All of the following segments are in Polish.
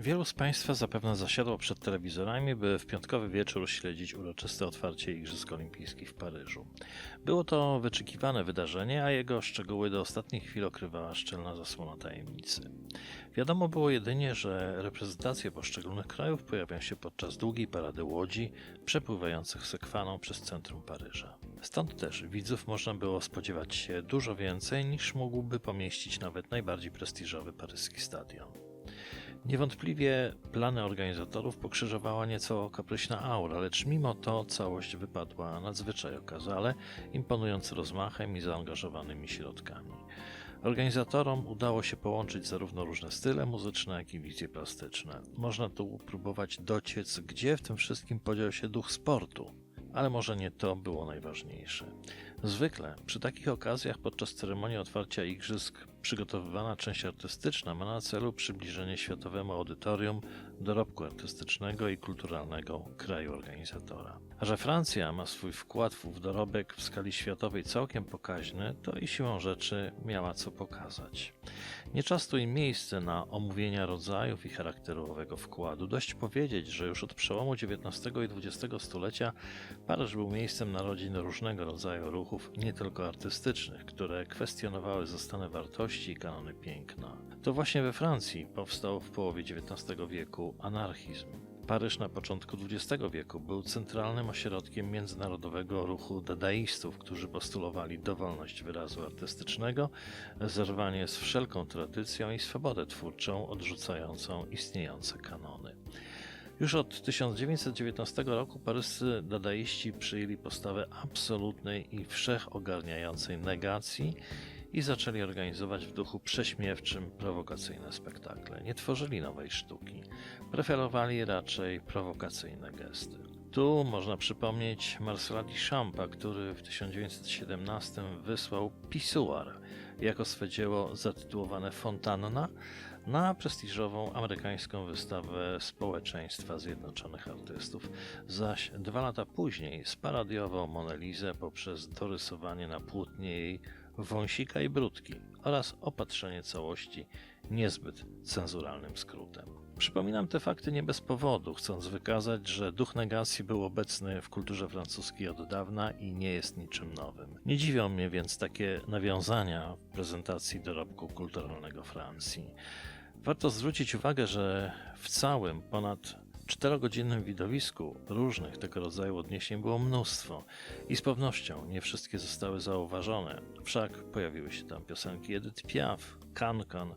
Wielu z Państwa zapewne zasiadło przed telewizorami, by w piątkowy wieczór śledzić uroczyste otwarcie Igrzysk Olimpijskich w Paryżu. Było to wyczekiwane wydarzenie, a jego szczegóły do ostatnich chwil okrywała szczelna zasłona tajemnicy. Wiadomo było jedynie, że reprezentacje poszczególnych krajów pojawią się podczas długiej parady łodzi przepływających sekwaną przez centrum Paryża. Stąd też widzów można było spodziewać się dużo więcej niż mógłby pomieścić nawet najbardziej prestiżowy paryski stadion. Niewątpliwie plany organizatorów pokrzyżowała nieco kapryśna aura, lecz mimo to całość wypadła nadzwyczaj okazale, imponując rozmachem i zaangażowanymi środkami. Organizatorom udało się połączyć zarówno różne style muzyczne, jak i wizje plastyczne. Można tu próbować dociec, gdzie w tym wszystkim podział się duch sportu. Ale może nie to było najważniejsze. Zwykle przy takich okazjach podczas ceremonii otwarcia igrzysk przygotowywana część artystyczna ma na celu przybliżenie światowemu audytorium dorobku artystycznego i kulturalnego kraju organizatora. A że Francja ma swój wkład w dorobek w skali światowej całkiem pokaźny, to i siłą rzeczy miała co pokazać. Nie czas tu i miejsce na omówienia rodzajów i charakteru owego wkładu. Dość powiedzieć, że już od przełomu XIX i XX stulecia Paryż był miejscem narodzin różnego rodzaju ruchów, nie tylko artystycznych, które kwestionowały zastane wartości i kanony piękna. To właśnie we Francji powstał w połowie XIX wieku anarchizm. Paryż na początku XX wieku był centralnym ośrodkiem międzynarodowego ruchu dadaistów, którzy postulowali dowolność wyrazu artystycznego, zerwanie z wszelką tradycją i swobodę twórczą odrzucającą istniejące kanony. Już od 1919 roku paryscy dadaiści przyjęli postawę absolutnej i wszechogarniającej negacji i zaczęli organizować w duchu prześmiewczym prowokacyjne spektakle. Nie tworzyli nowej sztuki, preferowali raczej prowokacyjne gesty. Tu można przypomnieć Marcela Duchampa, który w 1917 wysłał Pisuar jako swe dzieło zatytułowane Fontanna na prestiżową amerykańską wystawę Społeczeństwa Zjednoczonych Artystów, zaś dwa lata później sparodiował Monelizę poprzez dorysowanie na płótnie jej wąsika i brudki oraz opatrzenie całości niezbyt cenzuralnym skrótem. Przypominam te fakty nie bez powodu, chcąc wykazać, że duch negacji był obecny w kulturze francuskiej od dawna i nie jest niczym nowym. Nie dziwią mnie więc takie nawiązania w prezentacji dorobku kulturalnego Francji. Warto zwrócić uwagę, że w całym ponad czterogodzinnym widowisku różnych tego rodzaju odniesień było mnóstwo i z pewnością nie wszystkie zostały zauważone. Wszak pojawiły się tam piosenki Edith Piaf, Cancan,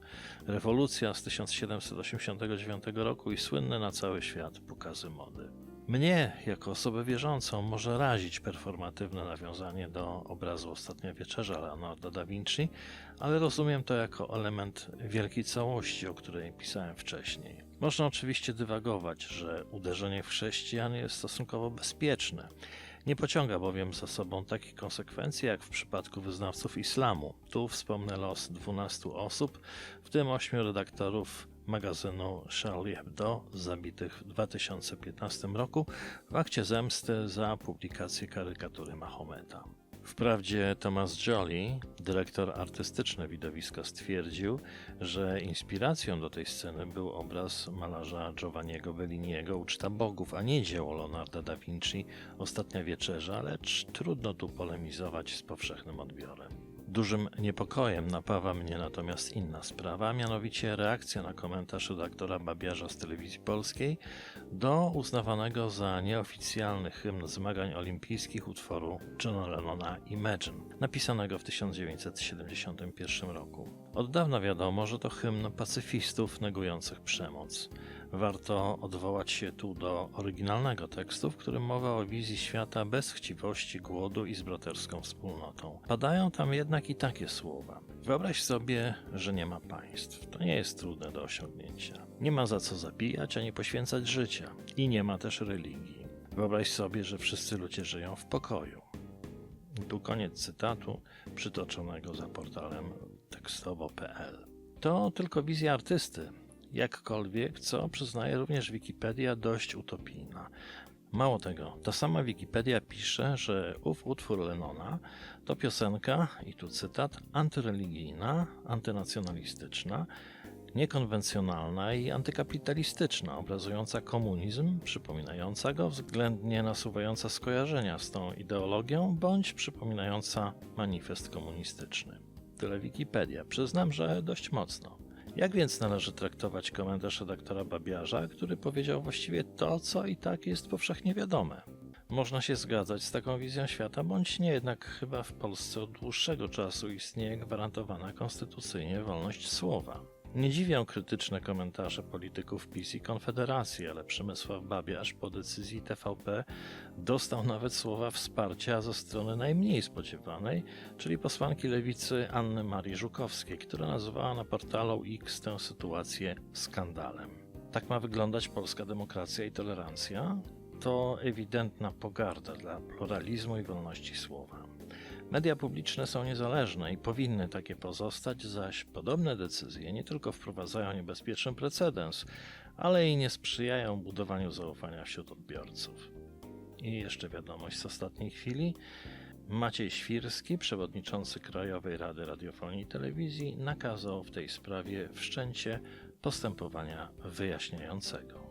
rewolucja z 1789 roku i słynne na cały świat pokazy mody. Mnie, jako osobę wierzącą, może razić performatywne nawiązanie do obrazu Ostatnia Wieczerza Leonardo da Vinci, ale rozumiem to jako element wielkiej całości, o której pisałem wcześniej. Można oczywiście dywagować, że uderzenie w chrześcijan jest stosunkowo bezpieczne. Nie pociąga bowiem za sobą takich konsekwencji jak w przypadku wyznawców islamu. Tu wspomnę los 12 osób, w tym 8 redaktorów magazynu Charlie Hebdo, zabitych w 2015 roku w akcie zemsty za publikację karykatury Mahometa. Wprawdzie Thomas Joly, dyrektor artystyczny widowiska, stwierdził, że inspiracją do tej sceny był obraz malarza Giovanniego Belliniego Uczta Bogów, a nie dzieło Leonarda da Vinci Ostatnia Wieczerza, lecz trudno tu polemizować z powszechnym odbiorem. Dużym niepokojem napawa mnie natomiast inna sprawa, mianowicie reakcja na komentarz redaktora Babiarza z telewizji polskiej do uznawanego za nieoficjalny hymn zmagań olimpijskich utworu Johna Lennona Imagine, napisanego w 1971 roku. Od dawna wiadomo, że to hymn pacyfistów negujących przemoc. Warto odwołać się tu do oryginalnego tekstu, w którym mowa o wizji świata bez chciwości, głodu i z braterską wspólnotą. Padają tam jednak i takie słowa. Wyobraź sobie, że nie ma państw. To nie jest trudne do osiągnięcia. Nie ma za co zabijać ani poświęcać życia. I nie ma też religii. Wyobraź sobie, że wszyscy ludzie żyją w pokoju. Tu koniec cytatu przytoczonego za portalem tekstowo.pl. To tylko wizja artysty, jakkolwiek, co przyznaje również Wikipedia, dość utopijna. Mało tego, ta sama Wikipedia pisze, że ów utwór Lennona to piosenka, i tu cytat, antyreligijna, antynacjonalistyczna, niekonwencjonalna i antykapitalistyczna, obrazująca komunizm, przypominająca go, względnie nasuwająca skojarzenia z tą ideologią, bądź przypominająca manifest komunistyczny. Tyle Wikipedia. Przyznam, że dość mocno. Jak więc należy traktować komentarz redaktora Babiarza, który powiedział właściwie to, co i tak jest powszechnie wiadome? Można się zgadzać z taką wizją świata, bądź nie, jednak chyba w Polsce od dłuższego czasu istnieje gwarantowana konstytucyjnie wolność słowa. Nie dziwią krytyczne komentarze polityków PiS i Konfederacji, ale Przemysław Babiarz po decyzji TVP dostał nawet słowa wsparcia ze strony najmniej spodziewanej, czyli posłanki lewicy Anny Marii Żukowskiej, która nazywała na portalu X tę sytuację skandalem. Tak ma wyglądać polska demokracja i tolerancja? To ewidentna pogarda dla pluralizmu i wolności słowa. Media publiczne są niezależne i powinny takie pozostać, zaś podobne decyzje nie tylko wprowadzają niebezpieczny precedens, ale i nie sprzyjają budowaniu zaufania wśród odbiorców. I jeszcze wiadomość z ostatniej chwili. Maciej Świrski, przewodniczący Krajowej Rady Radiofonii i Telewizji, nakazał w tej sprawie wszczęcie postępowania wyjaśniającego.